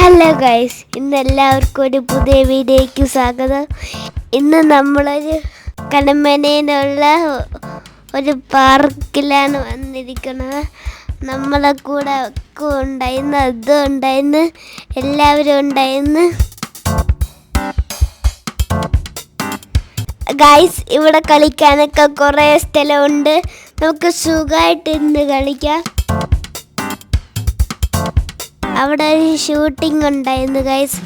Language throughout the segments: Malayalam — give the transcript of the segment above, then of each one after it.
ഹലോ ഗൈസ് ഇന്ന് എല്ലാവർക്കും ഒരു പുതിയ വീഡിയോയ്ക്ക് സ്വാഗതം. ഇന്ന് നമ്മളൊരു കടമനയിലുള്ള ഒരു പാർക്കിലാണ് വന്നിരിക്കുന്നത്. നമ്മളെ കൂടെ ഒക്കെ ഉണ്ടായിരുന്നു അതും ഉണ്ടായിരുന്നു എല്ലാവരും ഉണ്ടായിരുന്നു. ഗൈസ് ഇവിടെ കളിക്കാനൊക്കെ കുറേ സ്ഥലമുണ്ട്. നമുക്ക് സുഖമായിട്ട് ഇന്ന് കളിക്കാം. അവിടെ ഒരു ഷൂട്ടിംഗ് ഉണ്ടായിരുന്നു ഗൈസ്.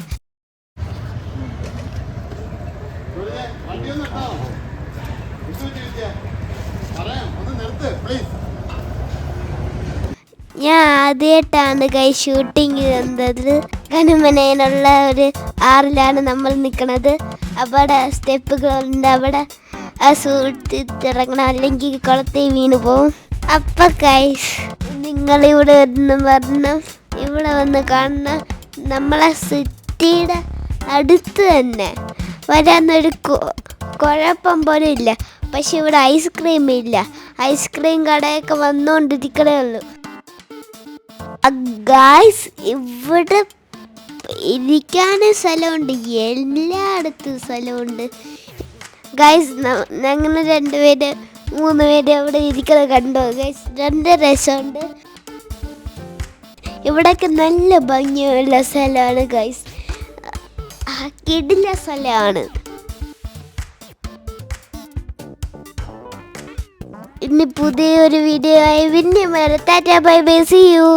ഞാൻ ആദ്യമായിട്ടാണ് കൈ ഷൂട്ടിംഗ് വന്നത് കനുമനയിലുള്ള ഒരു ആറിലാണ് നമ്മൾ നിൽക്കുന്നത് അവിടെ സ്റ്റെപ്പുകളുണ്ട്. അവിടെ ആ സൂട്ടിറങ്ങണം അല്ലെങ്കിൽ കുളത്തിൽ വീണ് പോവും. അപ്പം കൈ നിങ്ങളിവിടെ വരുന്നു വരണം ഇവിടെ വന്ന് കാണുന്ന നമ്മളെ സിറ്റിയുടെ അടുത്ത് തന്നെ. വരാനൊരു കുഴപ്പം പോലും ഇല്ല. പക്ഷെ ഇവിടെ ഐസ്ക്രീം ഇല്ല. ഐസ്ക്രീം കടയൊക്കെ വന്നുകൊണ്ടിരിക്കണേ ഉള്ളൂ. ഗായ്സ് ഇവിടെ ഇരിക്കാനും സ്ഥലമുണ്ട്. എല്ലായിടത്തും സ്ഥലമുണ്ട്. ഗായ്സ് ഞങ്ങൾ രണ്ടുപേര് മൂന്ന് പേര് അവിടെ ഇരിക്കുന്നത് കണ്ടോ? ഗൈസ് രണ്ട് രസമുണ്ട് ഇവിടൊക്കെ നല്ല ഭംഗിയുള്ള സ്ഥലമാണ് ഗൈസ് കിടില സ്ഥലമാണ്. ഇനി പുതിയൊരു വീഡിയോ ആയി. പിന്നെ മരത്താറ്റ ബൈ ബൈ. See you